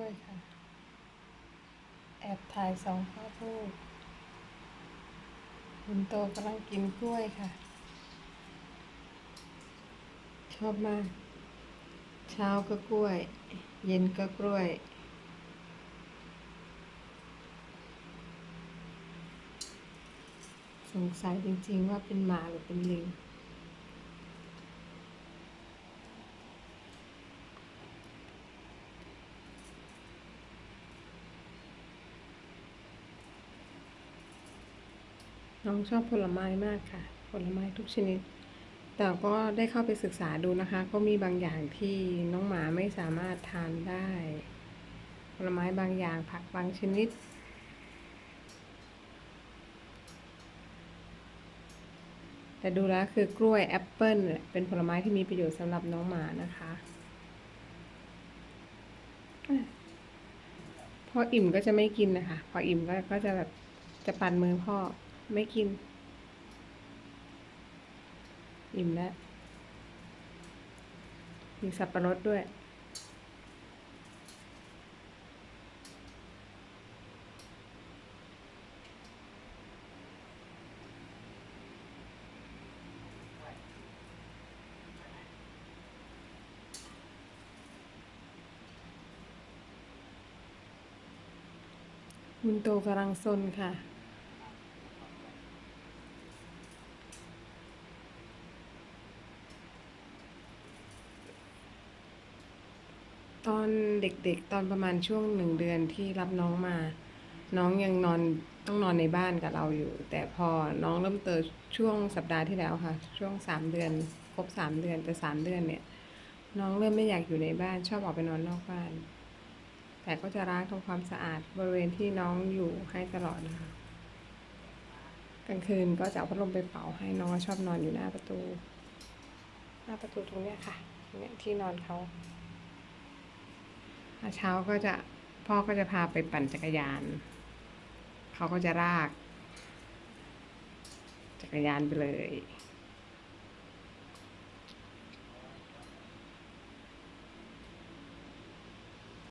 ้วยค่ะ แอบถ่ายสองพ่อลูกคุณโตกำลังกินกล้วยค่ะ ชอบมาก เช้าก็กล้วย เย็นก็กล้วยสงสัยจริงๆว่าเป็นหมาหรือเป็นลิง น้องชอบผลไม้มากค่ะ ผลไม้ทุกชนิด แต่ก็ได้เข้าไปศึกษาดูนะคะ ก็มีบางอย่างที่น้องหมาไม่สามารถทานได้ ผลไม้บางอย่างผักบางชนิด แต่ดูแล้วคือกล้วยแอปเปิลเป็นผลไม้ที่มีประโยชน์สำหรับน้องหมานะคะอะพออิ่มก็จะไม่กินนะคะ พออิ่มก็ก็จะแบบจะปันมือพ่อ ไม่กิน อิ่มแล้ว มีสับปะรดด้วย คุณโตกำลังซนค่ะ ตอนเด็กๆ ตอนประมาณช่วงหนึ่งเดือนที่รับน้องมา น้องยังนอนต้องนอนในบ้านกับเราอยู่ แต่พอน้องเริ่มเติบช่วงสัปดาห์ที่แล้วค่ะ ช่วงสามเดือนครบสามเดือนแต่สามเดือนเนี่ย น้องเริ่มไม่อยากอยู่ในบ้านชอบออกไปนอนนอกบ้าน แต่ก็จะล้างทำความสะอาดบริเวณที่น้องอยู่ให้ตลอดนะคะกลางคืนก็จะเอาพัดลมไปเป่าให้น้องชอบนอนอยู่หน้าประตู หน้าประตูตรงเนี้ยค่ะเนี่ยที่นอนเขา เช้าก็จะพ่อก็จะพาไปปั่นจักรยาน เขาก็จะลาก จักรยานไปเลย